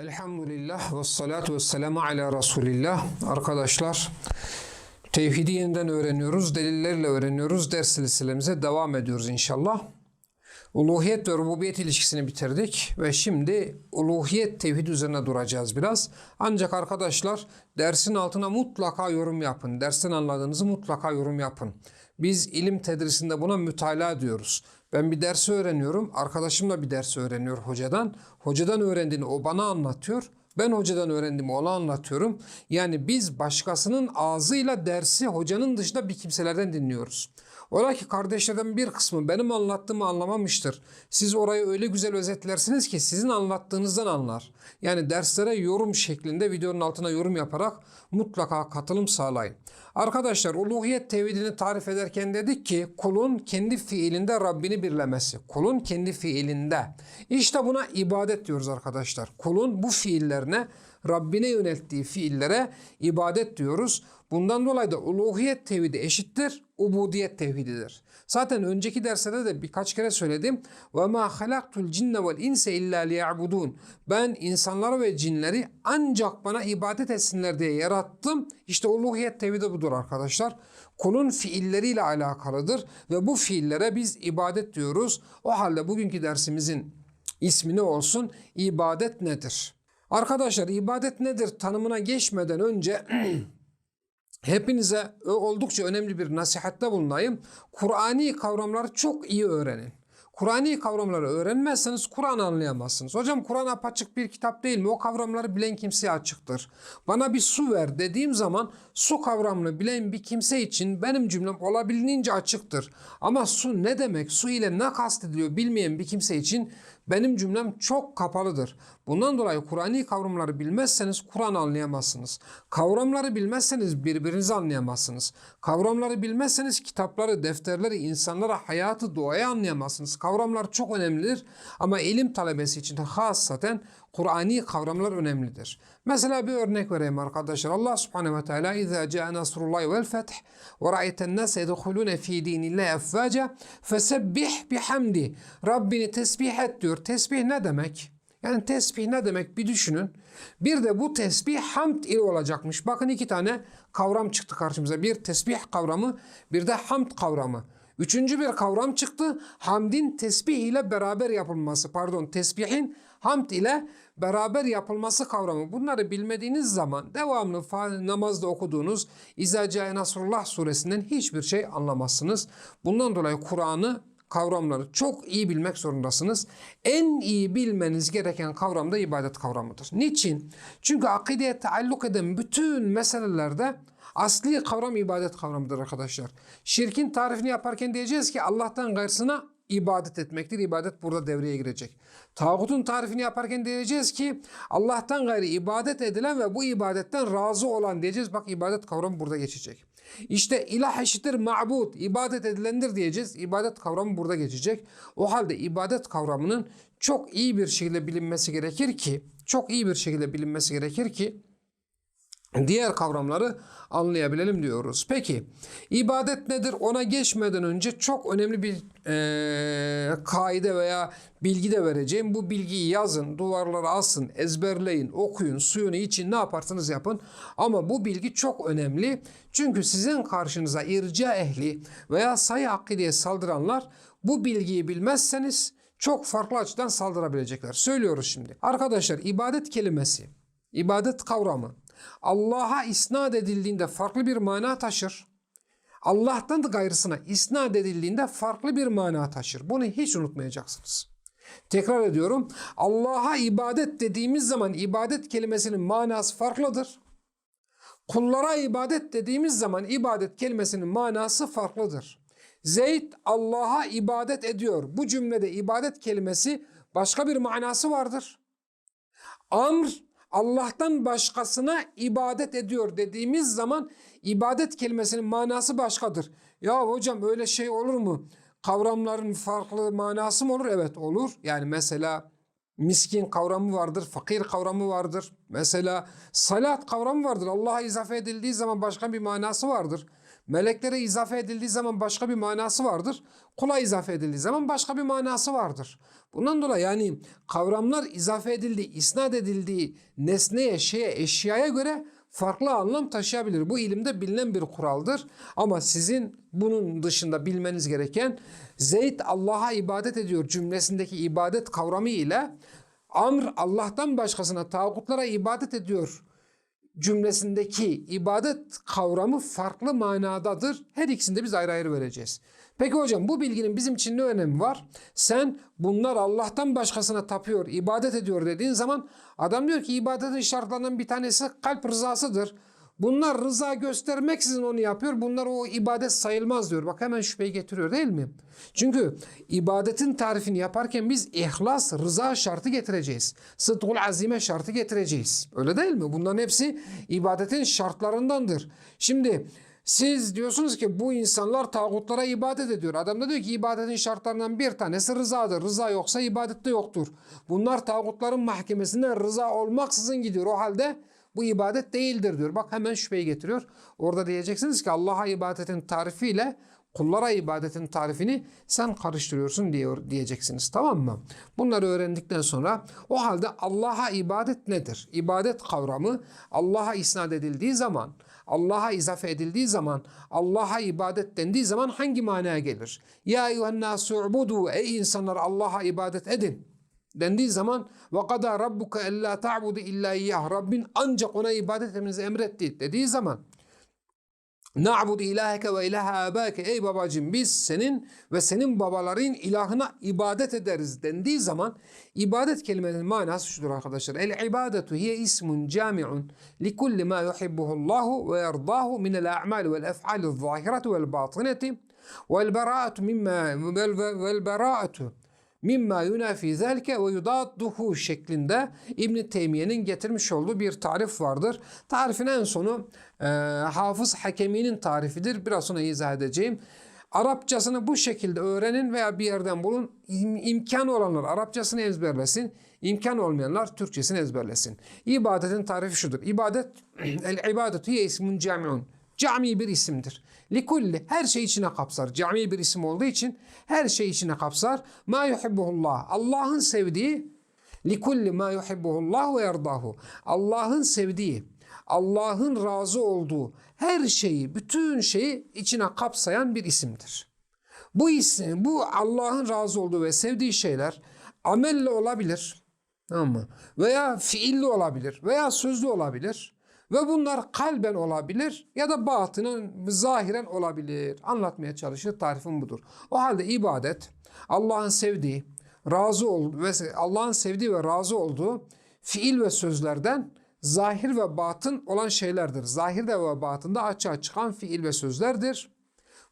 Elhamdülillah ve salatu ve selamu ala Resulillah. Arkadaşlar tevhidi yeniden öğreniyoruz. Delillerle öğreniyoruz. Ders silsilemize devam ediyoruz inşallah. Uluhiyet ve rububiyet ilişkisini bitirdik ve şimdi uluhiyet tevhid üzerine duracağız biraz. Ancak arkadaşlar dersin altına mutlaka yorum yapın. Dersten anladığınızı mutlaka yorum yapın. Biz ilim tedrisinde buna mütalaa diyoruz. Ben bir ders öğreniyorum. Arkadaşım da bir ders öğreniyor hocadan. Hocadan öğrendiğini o bana anlatıyor. Ben hocadan öğrendiğimi ona anlatıyorum. Yani biz başkasının ağzıyla dersi hocanın dışında bir kimselerden dinliyoruz. Ola ki kardeşlerden bir kısmı benim anlattığımı anlamamıştır. Siz orayı öyle güzel özetlersiniz ki sizin anlattığınızdan anlar. Yani derslere yorum şeklinde videonun altına yorum yaparak mutlaka katılım sağlayın. Arkadaşlar uluhiyet tevhidini tarif ederken dedik ki kulun kendi fiilinde Rabbini birlemesi. Kulun kendi fiilinde. İşte buna ibadet diyoruz arkadaşlar. Kulun bu fiillerine Rabbine yönelttiği fiillere ibadet diyoruz. Bundan dolayı da uluhiyet tevhidi eşittir, ubudiyet tevhididir. Zaten önceki derslerde de birkaç kere söyledim. Ve ma halaktul cinne vel inse illa liya'budun. Ben insanları ve cinleri ancak bana ibadet etsinler diye yarattım. İşte uluhiyet tevhidi budur arkadaşlar. Kulun fiilleriyle alakalıdır ve bu fiillere biz ibadet diyoruz. O halde bugünkü dersimizin ismi ne olsun? İbadet nedir? Arkadaşlar ibadet nedir tanımına geçmeden önce hepinize oldukça önemli bir nasihatte bulunayım. Kur'ani kavramları çok iyi öğrenin. Kur'ani kavramları öğrenmezseniz Kur'an anlayamazsınız. Hocam Kur'an apaçık bir kitap değil mi? O kavramları bilen kimseye açıktır. Bana bir su ver dediğim zaman su kavramını bilen bir kimse için benim cümlem olabildiğince açıktır. Ama su ne demek, su ile ne kastediliyor bilmeyen bir kimse için benim cümlem çok kapalıdır. Bundan dolayı Kur'ani kavramları bilmezseniz Kur'an anlayamazsınız. Kavramları bilmezseniz birbirinizi anlayamazsınız. Kavramları bilmezseniz kitapları, defterleri, insanlara, hayatı, doğayı anlayamazsınız. Kavramlar çok önemlidir ama ilim talebesi için hasaten Kur'ani kavramlar önemlidir. Mesela bir örnek vereyim arkadaşlar. Allah subhanehu ve teala اِذَا جَاءَ نَصْرُ اللّٰهِ وَالْفَتْحِ وَرَأَيْتَ النَّاسَ يَدْخُلُونَ ف۪ي د۪ينِ اللّٰهِ اَفْوَاجًا فَسَبِّحْ بِحَمْدِ Rabbini tesbih et diyor. Tesbih ne demek? Yani tesbih ne demek bir düşünün. Bir de bu tesbih hamd ile olacakmış. Bakın iki tane kavram çıktı karşımıza. Bir tesbih kavramı, bir de hamd kavramı. Üçüncü bir kavram çıktı. Hamdin tesbih ile beraber yapılması. Pardon tesbihin hamd ile beraber yapılması kavramı. Bunları bilmediğiniz zaman devamlı namazda okuduğunuz İzâ Nasrullah suresinden hiçbir şey anlamazsınız. Bundan dolayı Kur'an'ı kavramları çok iyi bilmek zorundasınız. En iyi bilmeniz gereken kavram da ibadet kavramıdır. Niçin? Çünkü akideye taalluk eden bütün meselelerde asli kavram ibadet kavramıdır arkadaşlar. Şirkin tarifini yaparken diyeceğiz ki Allah'tan gayrısına ibadet etmektir. İbadet burada devreye girecek. Tağutun tarifini yaparken diyeceğiz ki Allah'tan gayrı ibadet edilen ve bu ibadetten razı olan diyeceğiz. Bak ibadet kavramı burada geçecek. İşte ilah eşittir ma'bud, ibadet edilendir diyeceğiz. İbadet kavramı burada geçecek. O halde ibadet kavramının çok iyi bir şekilde bilinmesi gerekir ki, çok iyi bir şekilde bilinmesi gerekir ki diğer kavramları anlayabilelim diyoruz. Peki ibadet nedir? Ona geçmeden önce çok önemli bir e, kaide veya bilgi de vereceğim. Bu bilgiyi yazın, duvarlara asın, ezberleyin, okuyun, suyunu için ne yaparsanız yapın. Ama bu bilgi çok önemli. Çünkü sizin karşınıza irca ehli veya sayı akideye saldıranlar bu bilgiyi bilmezseniz çok farklı açıdan saldırabilecekler. Söylüyoruz şimdi. Arkadaşlar ibadet kelimesi, ibadet kavramı Allah'a isnat edildiğinde farklı bir mana taşır. Allah'tan da gayrısına isnat edildiğinde farklı bir mana taşır. Bunu hiç unutmayacaksınız. Tekrar ediyorum. Allah'a ibadet dediğimiz zaman ibadet kelimesinin manası farklıdır. Kullara ibadet dediğimiz zaman ibadet kelimesinin manası farklıdır. Zeyd Allah'a ibadet ediyor. Bu cümlede ibadet kelimesi başka bir manası vardır. Amr Allah'tan başkasına ibadet ediyor dediğimiz zaman ibadet kelimesinin manası başkadır. Ya hocam öyle şey olur mu? Kavramların farklı manası mı olur? Evet olur. Yani mesela miskin kavramı vardır, fakir kavramı vardır. Mesela salat kavramı vardır. Allah'a izafe edildiği zaman başka bir manası vardır. Meleklere izafe edildiği zaman başka bir manası vardır. Kula izafe edildiği zaman başka bir manası vardır. Bundan dolayı yani kavramlar izafe edildiği, isnat edildiği nesneye, şeye, eşyaya göre farklı anlam taşıyabilir. Bu ilimde bilinen bir kuraldır. Ama sizin bunun dışında bilmeniz gereken Zeyd Allah'a ibadet ediyor cümlesindeki ibadet kavramı ile Amr Allah'tan başkasına tağutlara ibadet ediyor cümlesindeki ibadet kavramı farklı manadadır. Her ikisini de biz ayrı ayrı vereceğiz. Peki hocam bu bilginin bizim için ne önemi var? Sen bunlar Allah'tan başkasına tapıyor, ibadet ediyor dediğin zaman adam diyor ki ibadetin şartlarından bir tanesi kalp rızasıdır. Bunlar rıza göstermeksizin onu yapıyor. Bunlar o ibadet sayılmaz diyor. Bak hemen şüpheyi getiriyor değil mi? Çünkü ibadetin tarifini yaparken biz ihlas, rıza şartı getireceğiz. Sıdkul azime şartı getireceğiz. Öyle değil mi? Bunların hepsi ibadetin şartlarındandır. Şimdi siz diyorsunuz ki bu insanlar tağutlara ibadet ediyor. Adam da diyor ki ibadetin şartlarından bir tanesi rızadır. Rıza yoksa ibadet de yoktur. Bunlar tağutların mahkemesine rıza olmaksızın gidiyor. O halde bu ibadet değildir diyor. Bak hemen şüpheyi getiriyor. Orada diyeceksiniz ki Allah'a ibadetin tarifiyle kullara ibadetin tarifini sen karıştırıyorsun diyor diyeceksiniz. Tamam mı? Bunları öğrendikten sonra o halde Allah'a ibadet nedir? İbadet kavramı Allah'a isnat edildiği zaman, Allah'a izafe edildiği zaman, Allah'a ibadet dendiği zaman hangi manaya gelir? Ya eyyühennâsu'budu ey insanlar Allah'a ibadet edin dendiği zaman ve kada rabbuka ella ta'budu illa iyyah. Rabbin ancak ona ibadet etmenizi emretti dediği zaman Na'budu ilaheke ve ilahe abake ey babacığım biz senin ve senin babaların ilahına ibadet ederiz dendiği zaman ibadet kelimenin manası şudur arkadaşlar. El ibadetu hiye ismun cami'un li kulli ma yuhibbuhullahu ve yerdahu min el a'mal vel ef'al zahireti vel batineti vel bera'atu mimma vel bera'atu mimma yunafi zelke ve yudadduhu şeklinde İbn Teymiye'nin getirmiş olduğu bir tarif vardır. Tarifin en sonu e, Hafız Hakemi'nin tarifidir. Biraz sonra izah edeceğim. Arapçasını bu şekilde öğrenin veya bir yerden bulun. İm, imkan olanlar Arapçasını ezberlesin. İmkan olmayanlar Türkçesini ezberlesin. İbadetin tarifi şudur. İbadet, el ibadetu hiye ismun camiun. Cami bir isimdir. Likulli her şey içine kapsar. Cami bir isim olduğu için her şey içine kapsar. Ma yuhibbuhullah. Allah'ın sevdiği likulli ma yuhibbuhullah ve yerdahu. Allah'ın sevdiği, Allah'ın razı olduğu her şeyi, bütün şeyi içine kapsayan bir isimdir. Bu isim, bu Allah'ın razı olduğu ve sevdiği şeyler amelle olabilir. Tamam mı? Veya fiilli olabilir veya sözlü olabilir. Ve bunlar kalben olabilir ya da batınen, zahiren olabilir. Anlatmaya çalışır. Tarifim budur. O halde ibadet Allah'ın sevdiği, razı olduğu ve Allah'ın sevdiği ve razı olduğu fiil ve sözlerden zahir ve batın olan şeylerdir. Zahirde ve batında açığa çıkan fiil ve sözlerdir.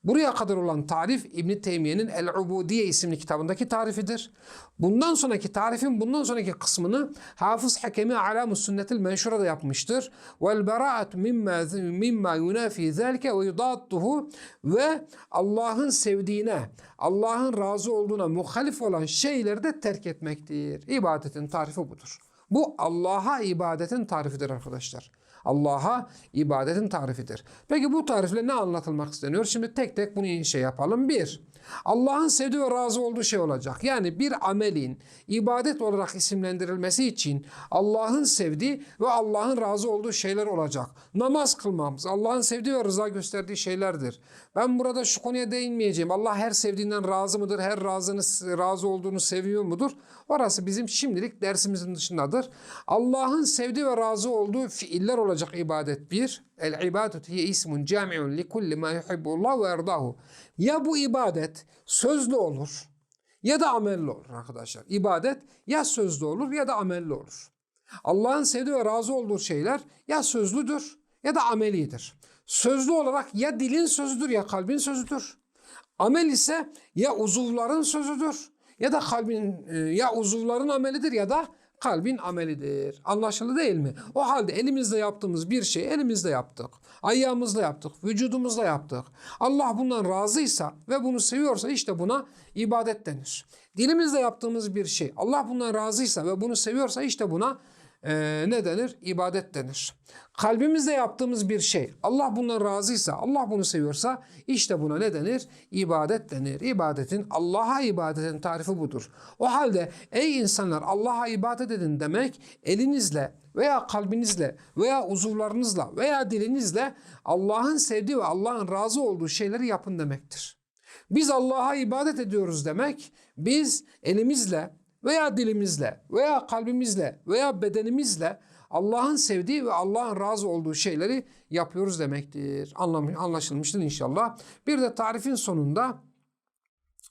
Buraya kadar olan tarif İbn Teymiye'nin El-Ubudiye isimli kitabındaki tarifidir. Bundan sonraki tarifin bundan sonraki kısmını Hafız Hakemi Alamus Sünnetil Menşura da yapmıştır. Vel bera'at mimma mimma yunafi zalike ve yudadduhu ve Allah'ın sevdiğine, Allah'ın razı olduğuna muhalif olan şeyleri de terk etmektir. İbadetin tarifi budur. Bu Allah'a ibadetin tarifidir arkadaşlar. Allah'a ibadetin tarifidir. Peki bu tarifle ne anlatılmak isteniyor? Şimdi tek tek bunu şey yapalım. Bir, Allah'ın sevdiği ve razı olduğu şey olacak. Yani bir amelin ibadet olarak isimlendirilmesi için Allah'ın sevdiği ve Allah'ın razı olduğu şeyler olacak. Namaz kılmamız Allah'ın sevdiği ve rıza gösterdiği şeylerdir. Ben burada şu konuya değinmeyeceğim. Allah her sevdiğinden razı mıdır? Her razını, razı olduğunu seviyor mudur? Orası bizim şimdilik dersimizin dışındadır. Allah'ın sevdiği ve razı olduğu fiiller olacak ibadet bir. El ibadet hiye ismun cami'un li kulli ma yuhibbullah ve erdahu. Ya bu ibadet sözlü olur ya da amelli olur arkadaşlar. İbadet ya sözlü olur ya da amelli olur. Allah'ın sevdiği ve razı olduğu şeyler ya sözlüdür ya da amelidir. Sözlü olarak ya dilin sözüdür ya kalbin sözüdür. Amel ise ya uzuvların sözüdür ya da kalbin e, ya uzuvların amelidir ya da kalbin amelidir. Anlaşıldı değil mi? O halde elimizle yaptığımız bir şey elimizle yaptık. Ayağımızla yaptık, vücudumuzla yaptık. Allah bundan razıysa ve bunu seviyorsa işte buna ibadet denir. Dilimizle yaptığımız bir şey Allah bundan razıysa ve bunu seviyorsa işte buna e, ne denir? İbadet denir. Kalbimizde yaptığımız bir şey. Allah bundan razıysa, Allah bunu seviyorsa işte buna ne denir? İbadet denir. İbadetin, Allah'a ibadetin tarifi budur. O halde ey insanlar Allah'a ibadet edin demek elinizle veya kalbinizle veya uzuvlarınızla veya dilinizle Allah'ın sevdiği ve Allah'ın razı olduğu şeyleri yapın demektir. Biz Allah'a ibadet ediyoruz demek biz elimizle veya dilimizle veya kalbimizle veya bedenimizle Allah'ın sevdiği ve Allah'ın razı olduğu şeyleri yapıyoruz demektir. Anlaşılmıştır inşallah. Bir de tarifin sonunda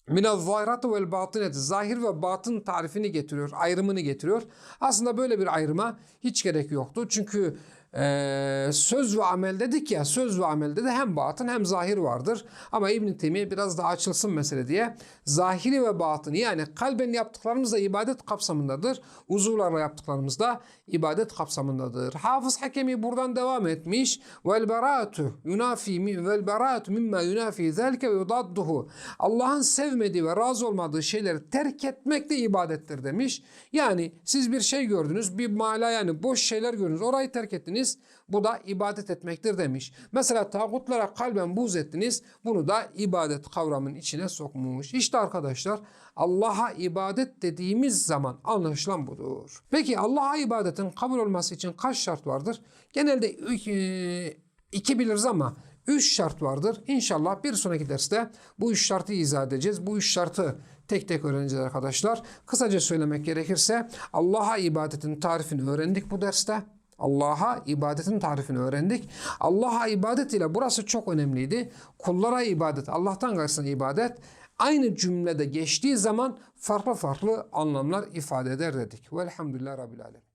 Minel zahiratu vel batıneti zahir ve batın tarifini getiriyor, ayrımını getiriyor. Aslında böyle bir ayrıma hiç gerek yoktu. Çünkü eee, söz ve amel dedik ya, söz ve amelde de hem batın hem zahir vardır. Ama İbn Teymiye biraz daha açılsın mesele diye zahiri ve batın yani kalben yaptıklarımız da ibadet kapsamındadır. Uzuvlarla yaptıklarımız da ibadet kapsamındadır. Hafız Hakemi buradan devam etmiş. Vel beratu yunafi vel beratu mimma yunafi zelke ve yudadduhu. Allah'ın sevmediği ve razı olmadığı şeyleri terk etmek de ibadettir demiş. Yani siz bir şey gördünüz, bir mala yani boş şeyler gördünüz, orayı terk ettiniz. Bu da ibadet etmektir demiş. Mesela tağutlara kalben buz ettiniz. Bunu da ibadet kavramının içine sokmuş. İşte arkadaşlar Allah'a ibadet dediğimiz zaman anlaşılan budur. Peki Allah'a ibadetin kabul olması için kaç şart vardır? Genelde e, iki biliriz ama üç şart vardır. İnşallah bir sonraki derste bu üç şartı izah edeceğiz. Bu üç şartı tek tek öğreneceğiz arkadaşlar. Kısaca söylemek gerekirse Allah'a ibadetin tarifini öğrendik bu derste. Allah'a ibadetin tarifini öğrendik. Allah'a ibadet ile burası çok önemliydi. Kullara ibadet, Allah'tan gayrısına ibadet aynı cümlede geçtiği zaman farklı farklı anlamlar ifade eder dedik. Velhamdülillah Rabbil Alemin.